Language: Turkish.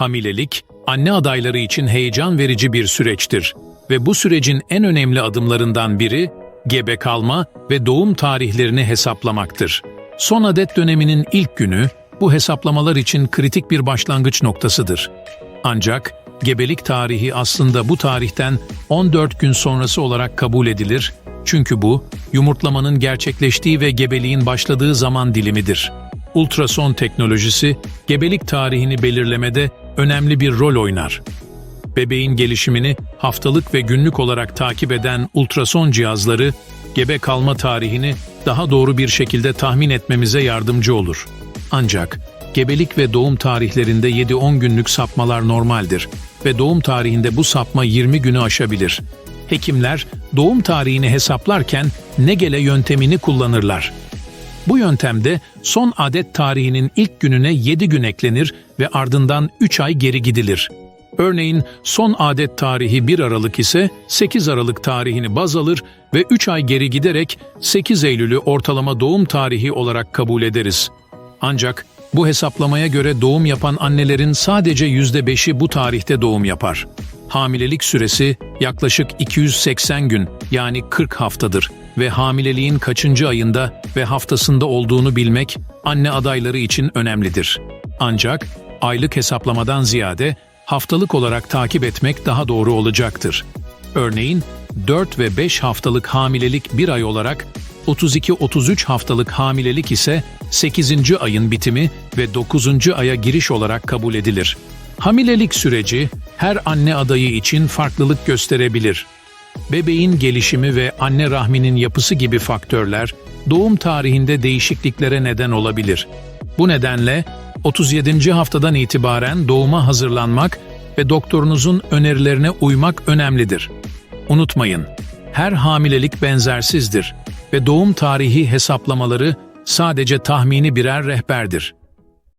Hamilelik, anne adayları için heyecan verici bir süreçtir ve bu sürecin en önemli adımlarından biri gebe kalma ve doğum tarihlerini hesaplamaktır. Son adet döneminin ilk günü bu hesaplamalar için kritik bir başlangıç noktasıdır. Ancak gebelik tarihi aslında bu tarihten 14 gün sonrası olarak kabul edilir çünkü bu yumurtlamanın gerçekleştiği ve gebeliğin başladığı zaman dilimidir. Ultrason teknolojisi gebelik tarihini belirlemede önemli bir rol oynar. Bebeğin gelişimini haftalık ve günlük olarak takip eden ultrason cihazları gebe kalma tarihini daha doğru bir şekilde tahmin etmemize yardımcı olur. Ancak gebelik ve doğum tarihlerinde 7-10 günlük sapmalar normaldir ve doğum tarihinde bu sapma 20 günü aşabilir. Hekimler doğum tarihini hesaplarken Negele yöntemini kullanırlar. Bu yöntemde son adet tarihinin ilk gününe 7 gün eklenir ve ardından 3 ay geri gidilir. Örneğin son adet tarihi 1 Aralık ise 8 Aralık tarihini baz alır ve 3 ay geri giderek 8 Eylül'ü ortalama doğum tarihi olarak kabul ederiz. Ancak bu hesaplamaya göre doğum yapan annelerin sadece %5'i bu tarihte doğum yapar. Hamilelik süresi yaklaşık 280 gün yani 40 haftadır ve hamileliğin kaçıncı ayında ve haftasında olduğunu bilmek anne adayları için önemlidir. Ancak aylık hesaplamadan ziyade haftalık olarak takip etmek daha doğru olacaktır. Örneğin 4 ve 5 haftalık hamilelik bir ay olarak 32-33 haftalık hamilelik ise 8. ayın bitimi ve 9. aya giriş olarak kabul edilir. Hamilelik süreci her anne adayı için farklılık gösterebilir. Bebeğin gelişimi ve anne rahminin yapısı gibi faktörler doğum tarihinde değişikliklere neden olabilir. Bu nedenle 37. haftadan itibaren doğuma hazırlanmak ve doktorunuzun önerilerine uymak önemlidir. Unutmayın, her hamilelik benzersizdir ve doğum tarihi hesaplamaları sadece tahmini birer rehberdir.